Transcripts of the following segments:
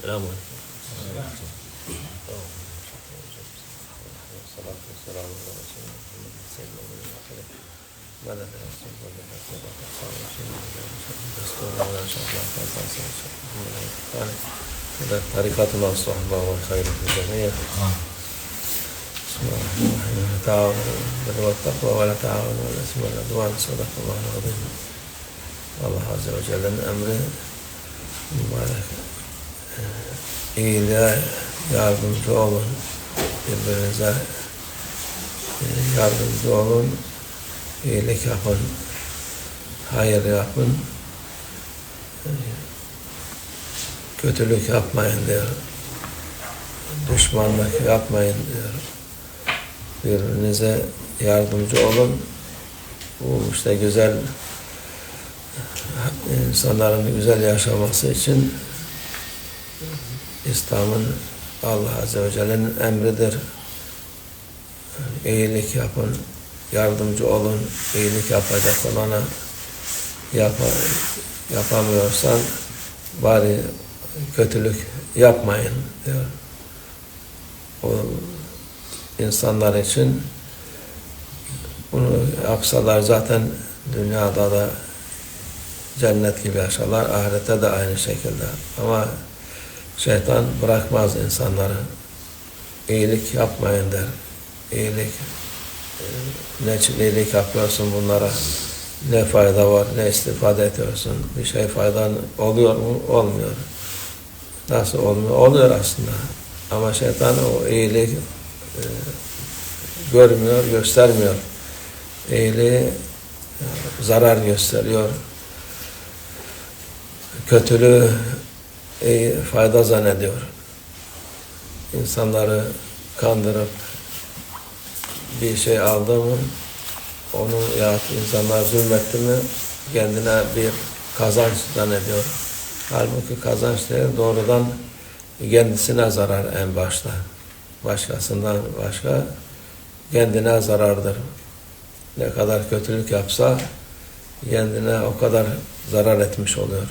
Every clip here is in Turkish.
السلام عليكم. والصلاة والسلام على رسول الله محمد سيدنا محمد وعلى ماذا لا يصيب ولا يصيب ولا يصيب ولا يصيب ولا يصيب ولا يصيب ولا يصيب ولا يصيب طريقة الله الصحبة والخير في الجميع بسم الله الرحمن الرحيم لا تعاونوا بالبر والتقوى ولا تعاونوا الإثم والعدوان صدق الله العظيم. الله عز وجل من أمره مبارك. إيذاء يعظم دوما بالبرزاء يعظم دوما إيلك أخن هاي الرقم kötülük yapmayın diyor düşmanlık yapmayın diyor birbirinize yardımcı olun. Bu işte güzel insanların güzel yaşaması için İslam'ın Allah Azze ve Celle'nin emridir. İyilik yapın, yardımcı olun, iyilik yapacak olana yap yapamıyorsan bari kötülük yapmayın diyor. O insanlar için bunu yapsalar zaten dünyada da cennet gibi yaşarlar, ahirette de aynı şekilde. Ama şeytan bırakmaz insanları. İyilik yapmayın der. İyilik, ne için iyilik yapıyorsun bunlara? Ne fayda var, ne istifade ediyorsun? Bir şey faydan oluyor mu? Olmuyor. Nasıl olmuyor? Oluyor aslında. Ama şeytan o iyilik e, görmüyor, göstermiyor. İyiliği e, zarar gösteriyor. Kötülüğü iyi, fayda zannediyor. İnsanları kandırıp bir şey aldı mı onu ya insanlar zulmetti mi kendine bir kazanç zannediyor. Halbuki kazanç değil, doğrudan kendisine zarar en başta başkasından başka kendine zarardır. Ne kadar kötülük yapsa kendine o kadar zarar etmiş oluyor.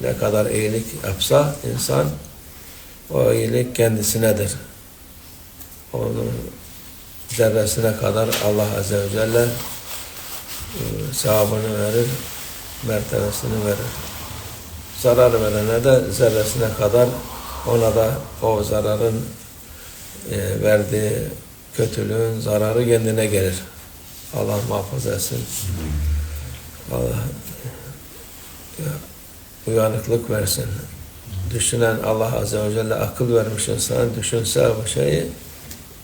Ne kadar iyilik yapsa insan o iyilik kendisinedir. Onun zerresine kadar Allah Azze ve Celle e, sevabını verir, mertebesini verir. Zarar verene de zerresine kadar ona da o zararın e, verdiği kötülüğün zararı kendine gelir. Allah muhafaza etsin. Allah ya, uyanıklık versin. Düşünen Allah Azze ve Celle akıl vermiş insana düşünse bu şeyi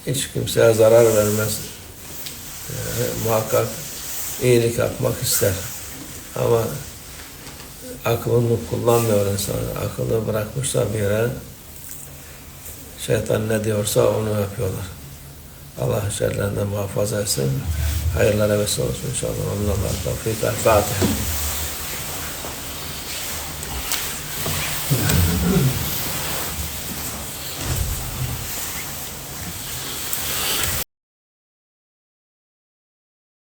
hiç kimseye zarar vermez. E, muhakkak iyilik yapmak ister. Ama aklını kullanmıyor insan. Akıllı bırakmışlar bir yere Şeytan ne diyorsa onu yapıyorlar. Allah şerlerinden muhafaza etsin. Hayırlara vesile olsun inşallah. Allah'a tevfik. Fatiha.